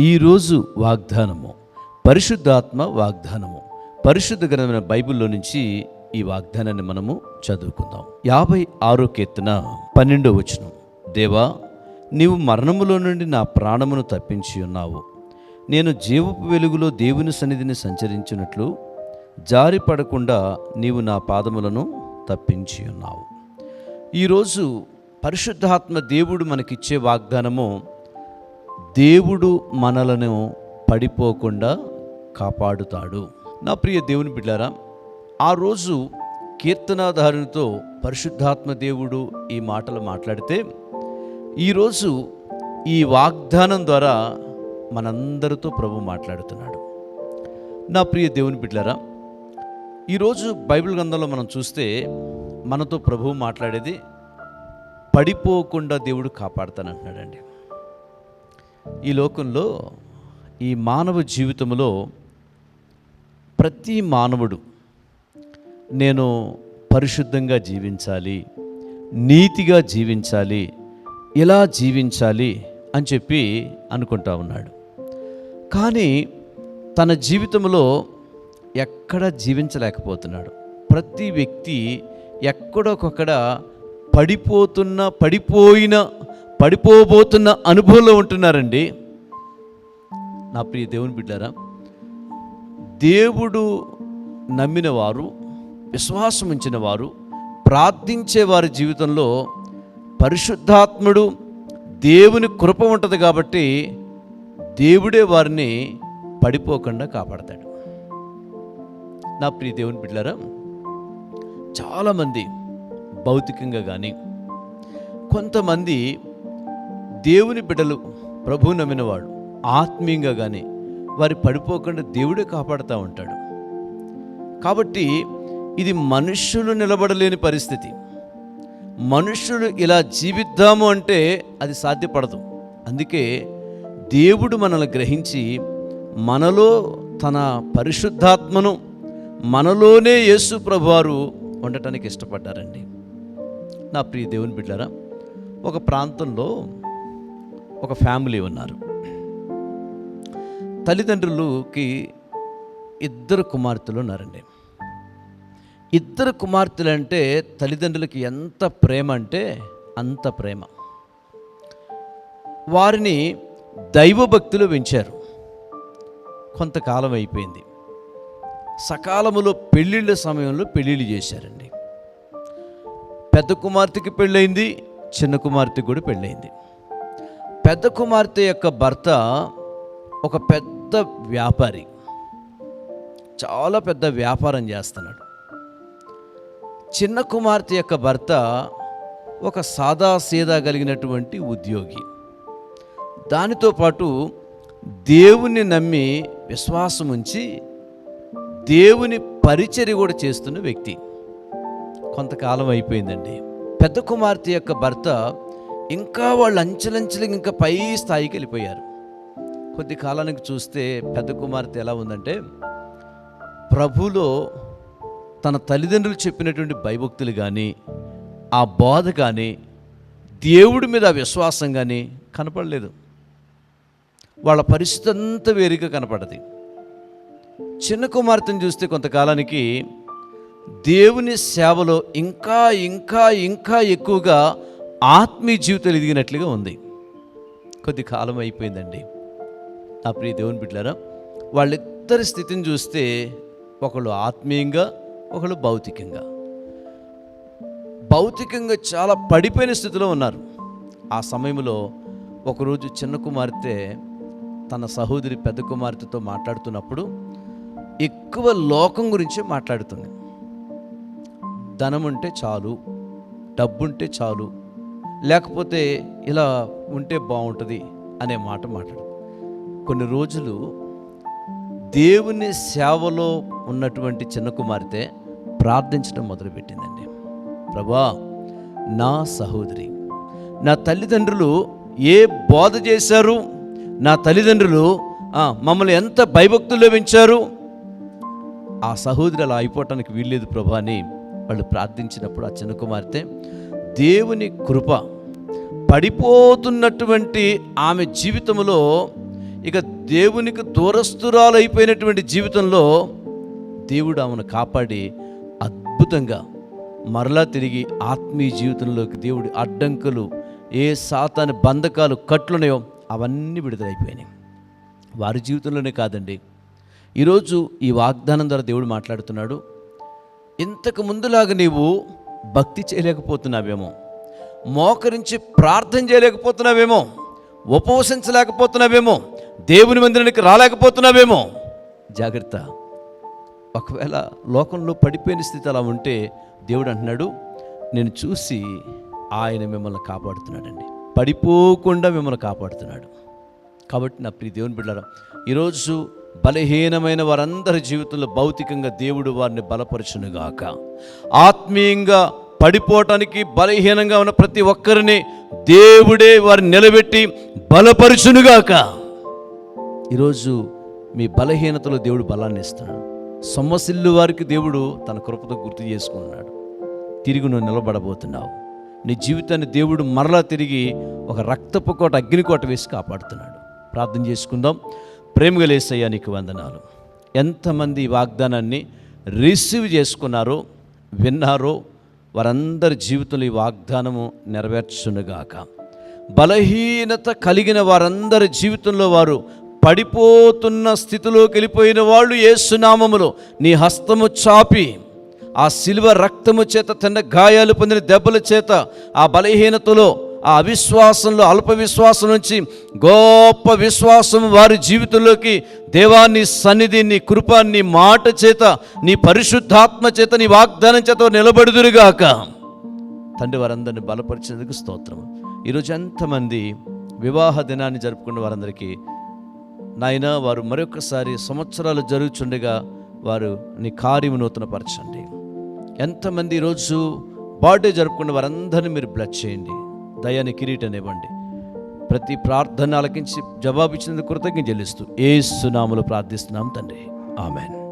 ఈరోజు వాగ్దానము. పరిశుద్ధాత్మ వాగ్దానము. పరిశుద్ధ గ్రంథమైన బైబిల్లో నుంచి ఈ వాగ్దానాన్ని మనము చదువుకుందాం. యాభై ఆరో కీర్తన పన్నెండో వచనం. దేవా నీవు మరణములో నుండి నా ప్రాణమును తప్పించి ఉన్నావు. నేను జీవపు వెలుగులో దేవుని సన్నిధిని సంచరించినట్లు జారి పడకుండా నీవు నా పాదములను తప్పించి ఉన్నావు. ఈరోజు పరిశుద్ధాత్మ దేవుడు మనకిచ్చే వాగ్దానము దేవుడు మనలను పడిపోకుండా కాపాడుతాడు. నా ప్రియ దేవుని బిడ్డారా ఆ రోజు కీర్తనాధారునితో పరిశుద్ధాత్మ దేవుడు ఈ మాటలు మాట్లాడితే ఈరోజు ఈ వాగ్దానం ద్వారా మనందరితో ప్రభు మాట్లాడుతున్నాడు. నా ప్రియ దేవుని బిడ్డారా ఈరోజు బైబిల్ గ్రంథంలో మనం చూస్తే మనతో ప్రభువు మాట్లాడేది పడిపోకుండా దేవుడు కాపాడుతానంటున్నాడండి. ఈ లోకంలో ఈ మానవ జీవితంలో ప్రతి మానవుడు నేను పరిశుద్ధంగా జీవించాలి నీతిగా జీవించాలి ఇలా జీవించాలి అని చెప్పి అనుకుంటా ఉన్నాడు. కానీ తన జీవితంలో ఎక్కడ జీవించలేకపోతున్నాడు. ప్రతి వ్యక్తి ఎక్కడొకక్కడ పడిపోతున్న పడిపోయిన పడిపోబోతున్న అనుభవంలో ఉంటున్నారండి. నా ప్రియ దేవుని బిడ్డారా దేవుడు నమ్మిన వారు విశ్వాసం ఉంచిన వారు ప్రార్థించే వారి జీవితంలో పరిశుద్ధాత్ముడు దేవుని కృప ఉంటుంది కాబట్టి దేవుడే వారిని పడిపోకుండా కాపాడతాడు. నా ప్రియ దేవుని బిడ్డారా చాలామంది భౌతికంగా కానీ కొంతమంది దేవుని బిడ్డలు ప్రభు నమ్మినవాడు ఆత్మీయంగా కానీ వారి పడిపోకుండా దేవుడే కాపాడుతూ ఉంటాడు. కాబట్టి ఇది మనుష్యులు నిలబడలేని పరిస్థితి. మనుష్యులు ఇలా జీవిద్దాము అంటే అది సాధ్యపడదు. అందుకే దేవుడు మనల్ని గ్రహించి మనలో తన పరిశుద్ధాత్మను మనలోనే యేసు ప్రభువారు ఉండటానికి ఇష్టపడ్డారండి. నా ప్రియ దేవుని బిడ్డారా ఒక ప్రాంతంలో ఒక ఫ్యామిలీ ఉన్నారు. తల్లిదండ్రులకి ఇద్దరు కుమార్తెలు ఉన్నారండి. ఇద్దరు కుమార్తెలు అంటే తల్లిదండ్రులకి ఎంత ప్రేమ అంటే అంత ప్రేమ. వారిని దైవభక్తులు పెంచారు. కొంతకాలం అయిపోయింది. సకాలములో పెళ్ళిళ్ళ సమయంలో పెళ్ళిళ్ళు చేశారండి. పెద్ద కుమార్తెకి పెళ్ళయింది చిన్న కుమార్తెకి కూడా పెళ్ళయింది. పెద్ద కుమార్తె యొక్క భర్త ఒక పెద్ద వ్యాపారి. చాలా పెద్ద వ్యాపారం చేస్తున్నాడు. చిన్న కుమార్తె యొక్క భర్త ఒక సాదా సీదా కలిగినటువంటి ఉద్యోగి. దానితో పాటు దేవుణ్ణి నమ్మి విశ్వాసం ఉంచి దేవుని పరిచర్య కూడా చేస్తున్న వ్యక్తి. కొంతకాలం అయిపోయిందండి. పెద్ద కుమార్తె యొక్క భర్త ఇంకా వాళ్ళు అంచెలంచెలు ఇంకా పై స్థాయికి వెళ్ళిపోయారు. కొద్ది కాలానికి చూస్తే పెద్ద కుమార్తె ఎలా ఉందంటే ప్రభులో తన తల్లిదండ్రులు చెప్పినటువంటి భయభక్తులు కానీ ఆ బోధ కానీ దేవుడి మీద విశ్వాసం కానీ కనపడలేదు. వాళ్ళ పరిస్థితి అంతా వేరుగా కనపడది. చిన్న కుమార్తెను చూస్తే కొంతకాలానికి దేవుని సేవలో ఇంకా ఇంకా ఇంకా ఎక్కువగా ఆత్మీయ జీవితం ఎదిగినట్లుగా ఉంది. కొద్ది కాలం అయిపోయిందండి. నా ప్రియ దేవుని బిడ్డారా వాళ్ళిద్దరి స్థితిని చూస్తే ఒకళ్ళు ఆత్మీయంగా ఒకళ్ళు భౌతికంగా. భౌతికంగా చాలా పడిపోయిన స్థితిలో ఉన్నారు. ఆ సమయంలో ఒకరోజు చిన్న కుమార్తె తన సహోదరి పెద్ద కుమార్తెతో మాట్లాడుతున్నప్పుడు ఎక్కువ లోకం గురించే మాట్లాడుతుంది. ధనం ఉంటే చాలు డబ్బుంటే చాలు లేకపోతే ఇలా ఉంటే బాగుంటుంది అనే మాట మాట్లాడు. కొన్ని రోజులు దేవుని సేవలో ఉన్నటువంటి చిన్న కుమార్తె ప్రార్థించడం మొదలుపెట్టిందండి. ప్రభా నా సహోదరి నా తల్లిదండ్రులు ఏ బోధ చేశారు? నా తల్లిదండ్రులు మమ్మల్ని ఎంత భయభక్తుల్లో పెంచారు ఆ సహోదరి అలా అయిపోవటానికి వీల్లేదు ప్రభా అని వాళ్ళు ప్రార్థించినప్పుడు ఆ చిన్న కుమార్తె దేవుని కృప పడిపోతున్నటువంటి ఆమె జీవితంలో ఇక దేవునికి దూరస్తురాలు అయిపోయినటువంటి జీవితంలో దేవుడు ఆమెను కాపాడి అద్భుతంగా మరలా తిరిగి ఆత్మీయ జీవితంలోకి దేవుడి అడ్డంకులు ఏ సాతాని బంధకాలు కట్లున్నాయో అవన్నీ విడుదలైపోయినాయి. వారి జీవితంలోనే కాదండి. ఈరోజు ఈ వాగ్దానం ద్వారా దేవుడు మాట్లాడుతున్నాడు. ఇంతకు ముందులాగా నీవు భక్తి చేయలేకపోతున్నావేమో మోకరించి ప్రార్థన చేయలేకపోతున్నావేమో ఉపవసించలేకపోతున్నావేమో దేవుని మందిరానికి రాలేకపోతున్నావేమో. జాగ్రత్త. ఒకవేళ లోకంలో పడిపోయిన స్థితి అలా ఉంటే దేవుడు అంటున్నాడు నేను చూసి ఆయన మిమ్మల్ని కాపాడుతున్నాడండి. పడిపోకుండా మిమ్మల్ని కాపాడుతున్నాడు. కాబట్టి నా ప్రియ దేవుని బిడ్డారా ఈరోజు బలహీనమైన వారందరి జీవితంలో భౌతికంగా దేవుడు వారిని బలపరచునుగాక. ఆత్మీయంగా పడిపోవటానికి బలహీనంగా ఉన్న ప్రతి ఒక్కరిని దేవుడే వారిని నిలబెట్టి బలపరచునుగాక. ఈరోజు మీ బలహీనతలో దేవుడు బలాన్ని ఇస్తున్నాడు సొమ్మసిల్లు వారికి దేవుడు తన కృపతో గుర్తు చేసుకున్నాడు. తిరిగి నువ్వు నిలబడబోతున్నావు. నీ జీవితాన్ని దేవుడు మరలా తిరిగి ఒక రక్తపు కోట అగ్నికోట వేసి కాపాడుతున్నాడు. ప్రార్థన చేసుకుందాం. ప్రేమగలేసయ్యా నీకు వందనాలు. ఎంతమంది వాగ్దానాన్ని రిసీవ్ చేసుకున్నారో విన్నారో వారందరి జీవితంలో ఈ వాగ్దానము నెరవేర్చునుగాక. బలహీనత కలిగిన వారందరి జీవితంలో వారు పడిపోతున్న స్థితిలోకి వెళ్ళిపోయిన వాళ్ళు ఏసునామములో నీ హస్తము చాపి ఆ శిలువ రక్తము చేత తిన్న గాయాలు పొందిన దెబ్బల చేత ఆ బలహీనతలో ఆ అవిశ్వాసంలో అల్ప విశ్వాసం నుంచి గొప్ప విశ్వాసం వారి జీవితంలోకి దేవాన్ని సన్నిధి నీ కృప నీ మాట చేత నీ పరిశుద్ధాత్మ చేత నీ వాగ్దానం చేత నిలబడుదురుగాక. తండ్రి వారందరిని బలపరిచినందుకు స్తోత్రం ఈరోజు ఎంతమంది వివాహ దినాన్ని జరుపుకున్న వారందరికీ నాయన వారు మరొకసారి సంవత్సరాలు జరుగుచుండగా వారు నీ కార్యము నూతనపరచండి. ఎంతమంది ఈరోజు బర్త్డే జరుపుకున్న వారందరినీ మీరు బ్లెస్ చేయండి. దయాన్ని కిరీటం ఇవ్వండి. ప్రతి ప్రార్థన ఆలకించి జవాబు ఇచ్చినందుకు కృతజ్ఞ చెల్లిస్తూ ఏ సునాములు ప్రార్థిస్తున్నాం తండ్రి. ఆమెన్.